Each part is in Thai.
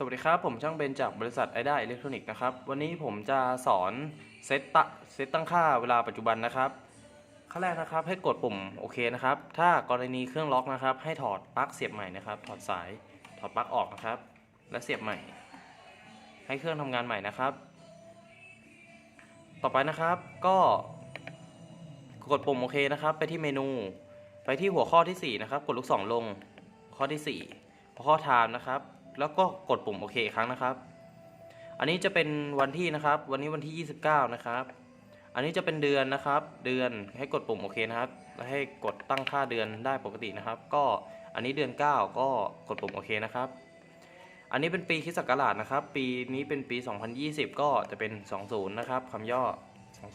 สวัสดีครับ ผมช่างเบนจากบริษัทไอด้าอิเล็กทรอนิกส์นะครับ วันนี้ผมจะสอนเซตตะเซตตั้งค่าเวลาปัจจุบันนะครับขั้นแรกนะครับให้กดปุ่มโอเคนะครับ ถ้ากรณีเครื่องล็อกนะครับ ให้ถอดปลั๊กเสียบใหม่นะครับ ถอดสายถอดปลั๊กออกนะครับ และเสียบใหม่ ให้เครื่องทำงานใหม่นะครับ ต่อไปนะครับก็ กดปุ่มโอเคนะครับ ไปที่เมนู ไปที่หัวข้อที่4นะครับกดลูกศรลงข้อที่4หัวข้อ time นะครับ แล้วก็กดปุ่มโอเคอีกครั้งนะครับ อันนี้จะเป็นวันที่นะครับ วันนี้วันที่ 29 นะครับ อันนี้จะเป็นเดือนนะครับ เดือนให้กดปุ่มโอเคนะครับแล้วให้กดตั้งค่าเดือนได้ปกตินะครับ ก็อันนี้เดือน 9 ก็กดปุ่มโอเคนะครับ อันนี้เป็นปีคิสต์ศักราชนะครับ ปีนี้เป็นปี 2020 ก็จะเป็น 20 นะครับคำย่อ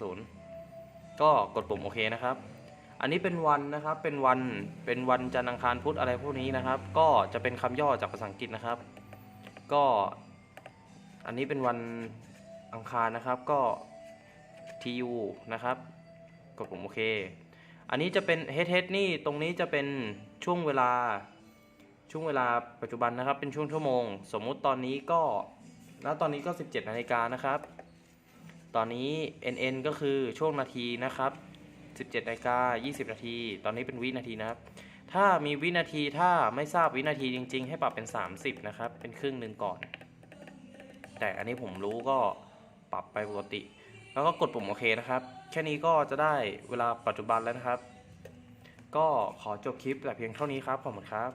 20 ก็กดปุ่มโอเคนะครับ อันนี้เป็นวันนะครับ เป็นวัน เป็นวันจันทร์อังคารพุธอะไรพวกนี้นะครับ ก็จะเป็นคำย่อจากภาษาอังกฤษนะครับ ก็ อันนี้เป็นวันอังคารนะครับ ก็ tu นะครับ กดปุ่มโอเค อันนี้จะเป็น h h นี่ ตรงนี้จะเป็นช่วงเวลา ช่วงเวลาปัจจุบันนะครับ เป็นช่วงชั่วโมง สมมุติตอนนี้ก็ ณ ตอนนี้ก็ 17นาฬิกานะครับ ตอนนี้ nn ก็คือช่วงนาทีนะครับ 17นาฬิกา20 นาที ตอนนี้เป็นวินาทีนะครับ ถ้ามีวินาทีถ้าไม่ทราบวินาทีจริง ๆ ให้ปรับเป็น 30 นะครับ เป็นครึ่งหนึ่งก่อน แต่อันนี้ผมรู้ก็ปรับไปปกติ แล้วก็กดปุ่มโอเคนะครับ แค่นี้ก็จะได้เวลาปัจจุบันแล้วนะครับ ก็ขอจบคลิปแต่เพียงเท่านี้ครับ ขอบคุณครับ